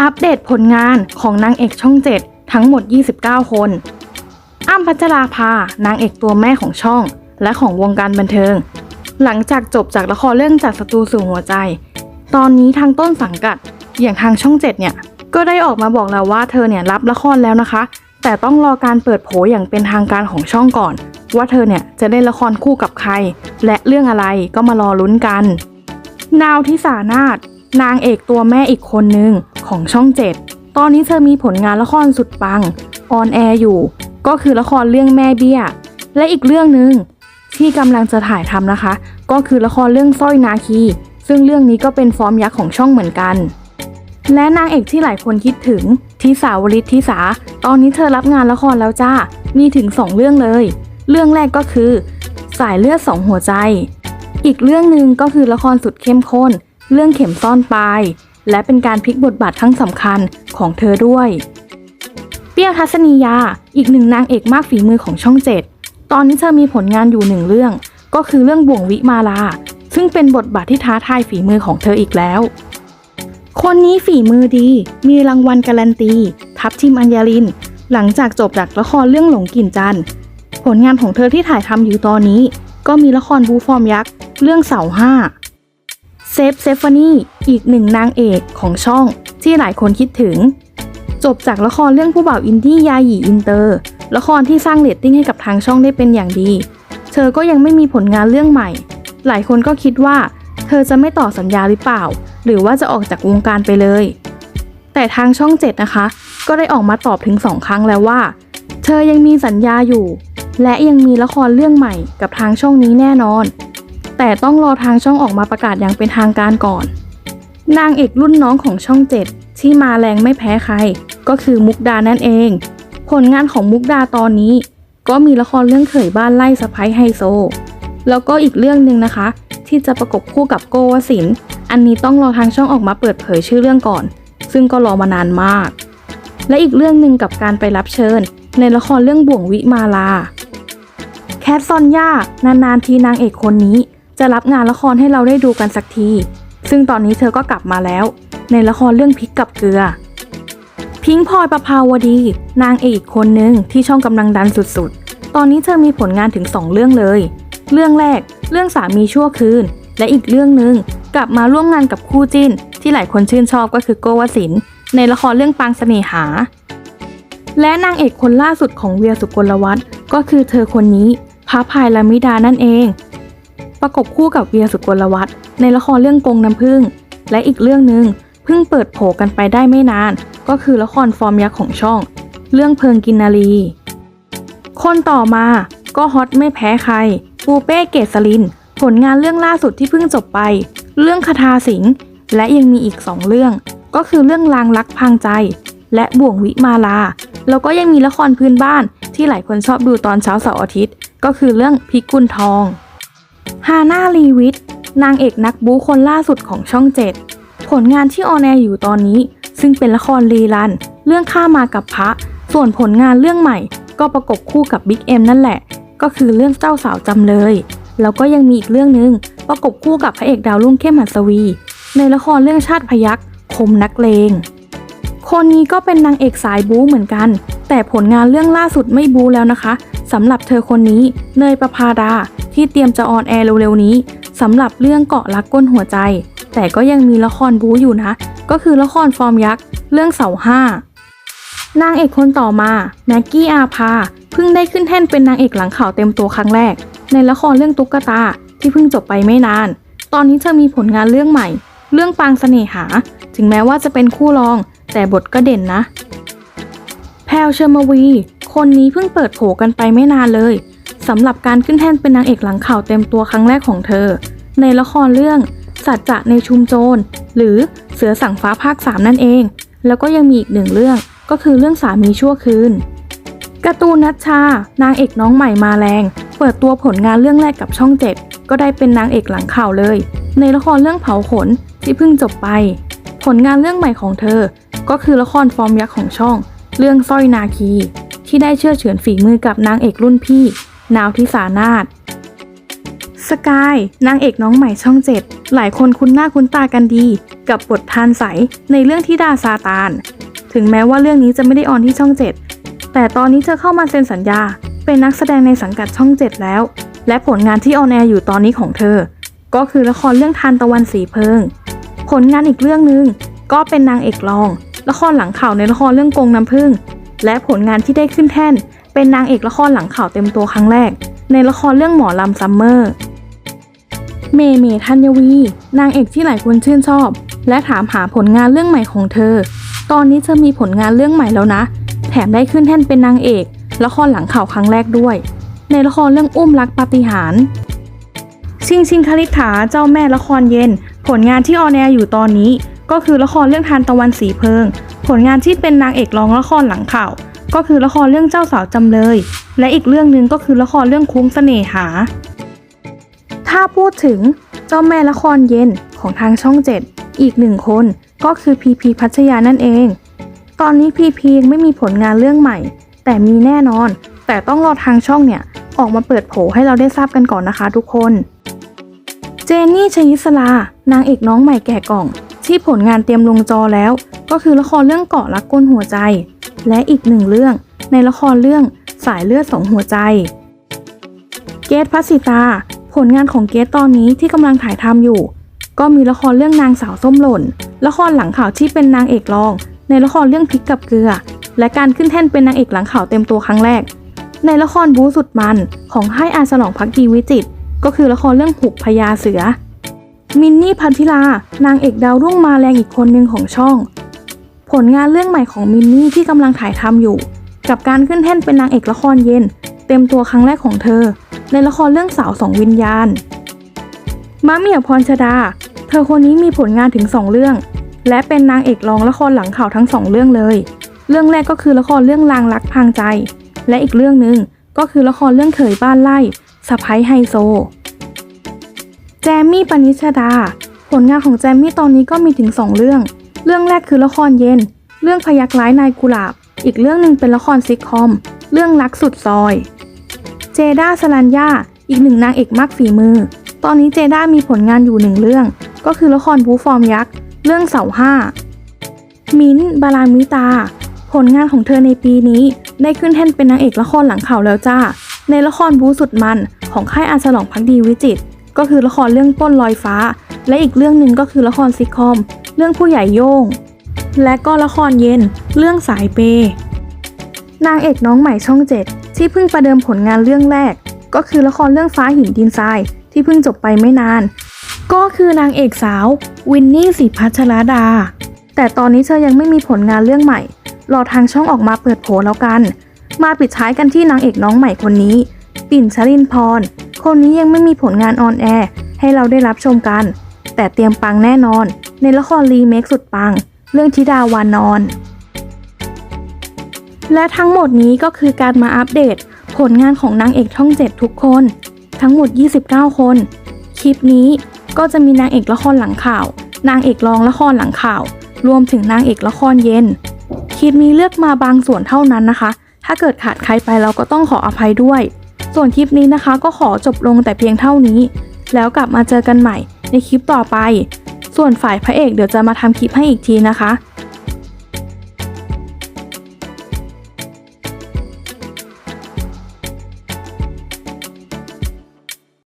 อัปเดตผลงานของนางเอกช่อง 7 ทั้งหมด 29 คน อ้ำพัชราภานางเอกตัวแม่ของช่อง และของวงการบันเทิง หลังจากจบจากละครเรื่องจากศัตรูสู่หัวใจ ตอนนี้ทางต้นสังกัด อย่างทางช่อง 7 เนี่ย ก็ได้ออกมาบอกแล้วว่าเธอเนี่ยรับละครแล้วนะคะ แต่ต้องรอการเปิดโผอย่างเป็นทางการของช่องก่อน ว่าเธอเนี่ยจะได้ละครคู่กับใคร และเรื่องอะไรก็มารอลุ้นกัน นาวทิสานาถนางเอกตัวแม่อีกคนหนึ่ง ของช่อง 7 ตอนนี้เธอมีผลงานละครสุดปังออนแอร์อยู่ ก็คือละครเรื่องแม่เบี้ย และอีกเรื่องหนึ่งที่กำลังจะถ่ายทำนะคะ ก็คือละครเรื่องสร้อยนาคี ซึ่งเรื่องนี้ก็เป็นฟอร์มยักษ์ของช่องเหมือนกัน และนางเอกที่หลายคนคิดถึงทิสาวริศทิสา ตอนนี้เธอรับงานละครแล้วจ้า มีถึง 2 เรื่องเลย เรื่องแรกก็คือ สายเลือดสองหัวใจ อีกเรื่องหนึ่งก็คือละครสุดเข้มข้น เรื่องเข็มซ่อนปลาย และเป็นการพลิกบทบาทครั้งสำคัญของเธอด้วย เปรี้ยวทัศนียา อีกหนึ่งนางเอกมากฝีมือของช่องเจ็ดตอนนี้เธอมีผลงานอยู่หนึ่งเรื่อง ก็คือเรื่องบ่วงวิมาลา ซึ่งเป็นบทบาทที่ท้าทายฝีมือของเธออีกแล้ว คนนี้ฝีมือดี มีรางวัลการันตี ทับทิมอัญญาลิน หลังจากจบจากละครเรื่องหลงกลิ่นจันทร์ผลงานของเธอที่ถ่ายทำอยู่ตอนนี้ ก็มีละครบูฟอร์มยักษ์ เรื่องเสาห้า เซฟเซฟานี่อีกหนึ่งนางเอกของช่องที่หลายคนคิดถึง จบจากละครเรื่องผู้บ่าวอินดี้ยาหยีอินเตอร์ ละครที่สร้างเรตติ้งให้กับทางช่องได้เป็นอย่างดี เธอก็ยังไม่มีผลงานเรื่องใหม่ หลายคนก็คิดว่า เธอจะไม่ต่อสัญญาหรือเปล่า หรือว่าจะออกจากวงการไปเลย แต่ทางช่อง 7 นะคะ ก็ได้ออกมาตอบถึง 2 ครั้งแล้วว่า เธอยังมีสัญญาอยู่ และยังมีละครเรื่องใหม่กับทางช่องนี้แน่นอน แต่ต้องรอทางช่องออกมาประกาศอย่างเป็นทางการก่อน นางเอกรุ่นน้องของช่อง 7 ที่มาแรงไม่แพ้ใคร ก็คือมุกดานั่นเอง ผลงานของมุกดาตอนนี้ ก็มีละครเรื่องเขยบ้านไล่สะพ้ยไฮโซ แล้วก็อีกเรื่องหนึ่งนะคะ ที่จะประกบคู่กับโกวสิน อันนี้ต้องรอทางช่องออกมาเปิดเผยชื่อเรื่องก่อน ซึ่งก็รอมานานมาก และอีกเรื่องหนึ่งกับการไปรับเชิญ ในละครเรื่องบ่วงวิมาลาแคทซอนย่านานๆทีนางเอกคนนี้ จะรับงานละครให้เราได้ดูกันสักที ซึ่งตอนนี้เธอก็กลับมาแล้ว ในละครเรื่องพริกกับเกลือ พิงพลอยประภาวดี นางเอกอีกคนหนึ่งที่ช่องกำลังดันสุดๆ ตอนนี้เธอมีผลงานถึง 2 เรื่องเลย เรื่องแรก เรื่องสามีชั่วคืน และอีกเรื่องหนึ่งกลับมาร่วมงานกับคู่จิ้น ที่หลายคนชื่นชอบก็คือโกวสินทร์ในละครเรื่องปางเสน่หา และนางเอกคนล่าสุดของเวียสุกลวัฒน์ก็คือเธอคนนี้พระพายลามิดานั่นเอง ประกบคู่กับเวียสุกลวัฒน์ในละครเรื่องกงน้ำผึ้งและอีกเรื่องหนึ่งเพิ่งเปิดโผกันไปได้ไม่นาน ก็คือละครฟอร์มยักษ์ของช่อง เรื่องเพิงกินนารี คนต่อมาก็ฮอตไม่แพ้ใคร ปูเป้เกษริน ผลงานเรื่องล่าสุดที่เพิ่งจบไป เรื่องคาถาสิงและยังมีอีกสองเรื่อง ก็คือเรื่องลางรักพังใจ และบ่วงวิมาลา แล้วก็ยังมีละครพื้นบ้านที่หลายคนชอบดูตอนเช้าเสาร์อาทิตย์ ก็คือเรื่องพิกุลทอง ฮาน่าลีวิทนางเอกนักบู๊คนล่าสุดของช่องเจ็ดผลงานที่ออนแอร์อยู่ตอนนี้ ซึ่งเป็นละครรีรัน เรื่องข้ามากับพระ ส่วนผลงานเรื่องใหม่ ก็ประกบคู่กับบิ๊กเอ็มนั่นแหละ ก็คือเรื่องเจ้าสาวจำเลย แล้วก็ยังมีอีกเรื่องหนึง ประกบคู่กับพระเอกดาวรุ่งเข้มหัสวี ในละครเรื่องชาติพยักคมนักเลง คนนี้ก็เป็นนางเอกสายบู๊เหมือนกัน แต่ผลงานเรื่องล่าสุดไม่บู๊แล้วนะคะสำหรับเธอคนนี้ เนยประภาดา ที่เตรียมจะออนแอร์เร็วๆนี้สำหรับเรื่องเกาะรักก้นหัวใจ แต่ก็ยังมีละครบู๊อยู่นะ ก็คือละครฟอร์มยักษ์ เรื่องเสาห้านางเอกคนต่อมาแม็กกี้อาภาเพิ่งได้ขึ้นแท่นเป็นนางเอกหลังข่าวเต็มตัวครั้งแรก ในละครเรื่องตุ๊กตาที่เพิ่งจบไปไม่นาน ตอนนี้เธอมีผลงานเรื่องใหม่ เรื่องปางเสน่หา ถึงแม้ว่าจะเป็นคู่รอง แต่บทก็เด่นนะ แพลวเชอร์มวี คนนี้เพิ่งเปิดโผกันไปไม่นานเลย สำหรับการขึ้นแท่นเป็นนางเอกหลังข่าวเต็มตัวครั้งแรกของเธอ ในละครเรื่องสัจจะในชุมโจร หรือเสือสั่งฟ้าภาค 3 นั่นเอง แล้วก็ยังมีอีกหนึ่งเรื่องก็คือเรื่องสามีชั่วคืนการ์ตูนนัชชา นางเอกน้องใหม่มาแรง เปิดตัวผลงานเรื่องแรกกับช่อง7ก็ได้เป็นนางเอกหลังข่าวเลย ในละครเรื่องเผาขนที่เพิ่งจบไป ผลงานเรื่องใหม่ของเธอ ก็คือละครฟอร์มยักษ์ของช่อง เรื่องสร้อยนาคี ที่ได้เชื่อเฉือนฝีมือกับนางเอกรุ่นพี่ นาวทิสานาถสกาย นางเอกน้องใหม่ช่องเจ็ดหลายคนคุ้นหน้าคุ้นตากันดี กับบททานใสในเรื่องที่ดาซาตาน ถึงแม้ว่าเรื่องนี้จะไม่ได้ออนที่ช่องเจ็ดแต่ตอนนี้เธอเข้ามาเซ็นสัญญา เป็นนักแสดงในสังกัดช่องเจ็ดแล้ว และผลงานที่ออนแอร์อยู่ตอนนี้ของเธอ ก็คือละครเรื่องทานตะวันสีเพิง ผลงานอีกเรื่องหนึ่งก็เป็นนางเอกรอง ละครหลังข่าวในละครเรื่องกงน้ำผึ้งและผลงานที่ได้ขึ้นแท่น เป็นนางเอกละครหลังข่าวเต็มตัวครั้งแรก ในละครเรื่องหมอลำซัมเมอร์ เมเมธัญวี นางเอกที่หลายคนชื่นชอบ และถามหาผลงานเรื่องใหม่ของเธอ ตอนนี้เธอมีผลงานเรื่องใหม่แล้วนะ แถมได้ขึ้นแท่นเป็นนางเอก ละครหลังข่าวครั้งแรกด้วย ในละครเรื่องอุ้มรักปาฏิหาริย์ชิงชิงคลิษฐาเจ้าแม่ละครเย็น ผลงานที่ออนแอร์อยู่ตอนนี้ ก็คือละครเรื่องทานตะวันสีเพิง ผลงานที่เป็นนางเอกรองละครหลังข่าว ก็คือละครเรื่องเจ้าสาวจำเลย และอีกเรื่องหนึ่งก็คือละครเรื่องคุ้งเสน่หา ถ้าพูดถึงเจ้าแม่ละครเย็นของทางช่องเจ็ดอีกหนึ่งคนก็คือพีพีพัชยานั่นเอง ตอนนี้พีพียังไม่มีผลงานเรื่องใหม่ แต่มีแน่นอน แต่ต้องรอทางช่องเนี่ยออกมาเปิดโผให้เราได้ทราบกันก่อนนะคะทุกคน เจนนี่ชยิสลานางเอกน้องใหม่แก่กล่อง ที่ผลงานเตรียมลงจอแล้ว ก็คือละครเรื่องเกาะรักก้นหัวใจ และอีกหนึ่งเรื่อง ในละครเรื่องสายเลือดสองหัวใจ เกตพัสิตา ผลงานของเกตตอนนี้ที่กำลังถ่ายทำอยู่ ก็มีละครเรื่องนางสาวส้มหล่น ละครหลังข่าวที่เป็นนางเอกรอง ในละครเรื่องพริกกับเกลือ และการขึ้นแท่นเป็นนางเอกหลังข่าวเต็มตัวครั้งแรก ในละครบูสุดมันของให้อาสลองพักดีวิจิตก็คือละครเรื่องหุบพญาเสือ มินนี่พันธิลานางเอกดาวรุ่งมาแรงอีกคนหนึ่งของช่อง ผลงานเรื่องใหม่ของมินนี่ที่กำลังถ่ายทำอยู่ กับการขึ้นแท่นเป็นนางเอกละครเย็น เต็มตัวครั้งแรกของเธอ ในละครเรื่องสาวสองวิญญาณมะเมียพรชดา เธอคนนี้มีผลงานถึง 2 เรื่อง และเป็นนางเอกรองละครหลังข่าวทั้ง 2 เรื่องเลย เรื่องแรกก็คือละครเรื่องลางรักพรางใจ และอีกเรื่องหนึ่งก็คือละครเรื่องเขยบ้านไล่สะพ้ยไฮโซ แจมมี่ปนิชดา ผลงานของแจมมี่ตอนนี้ก็มีถึง 2 เรื่อง เรื่องแรกคือละครเย็น เรื่องพยักร้ายนายกุหลาบ อีกเรื่องหนึ่งเป็นละครซิทคอม เรื่องรักสุดซอย เจด้าสลันยาอีกหนึ่งนางเอกมากฝีมือ ตอนนี้เจด้ามีผลงานอยู่หนึ่งเรื่อง ก็คือละครบูฟอร์มยักษ์ เรื่องเสาห้า มิ้นบาลามิตา ผลงานของเธอในปีนี้ ได้ขึ้นแท่นเป็นนางเอกละครหลังข่าวแล้วจ้า ในละครบูสุดมันของค่ายอาฉลองพักดีวิจิต ก็คือละครเรื่องป้นลอยฟ้า และอีกเรื่องหนึ่งก็คือละครซิทคอม เรื่องผู้ใหญ่โย่ง และก็ละครเย็นเรื่องสายเปย์นางเอกน้องใหม่ช่องเจ็ดที่เพิ่งประเดิมผลงานเรื่องแรก ก็คือละครเรื่องฟ้าหินดินทรายที่เพิ่งจบไปไม่นาน ก็คือนางเอกสาววินนี่สิพัชรดา แต่ตอนนี้เธอยังไม่มีผลงานเรื่องใหม่ รอทางช่องออกมาเปิดโผแล้วกัน มาปิดท้ายกันที่นางเอกน้องใหม่คนนี้ ปิ่นชลินพร คนนี้ยังไม่มีผลงานออนแอร์ให้เราได้รับชมกัน แต่เตรียมปังแน่นอน ในละครรีเมคสุดปัง เรื่องธิดาวานอน และทั้งหมดนี้ก็คือการมาอัปเดต ผลงานของนางเอกช่อง 7 ทุกคน ทั้งหมด 29 คน คลิปนี้ก็จะมีนางเอกละครหลังข่าว นางเอกรองละครหลังข่าว รวมถึงนางเอกละครเย็น คลิปนี้เลือกมาบางส่วนเท่านั้นนะคะ ถ้าเกิดขาดใครไปเราก็ต้องขออภัยด้วย ส่วนคลิปนี้นะคะก็ขอจบลงแต่เพียงเท่านี้ แล้วกลับมาเจอกันใหม่ ในคลิปต่อไป ส่วนฝ่ายพระเอกเดี๋ยวจะมาทำคลิปให้อีกทีนะคะ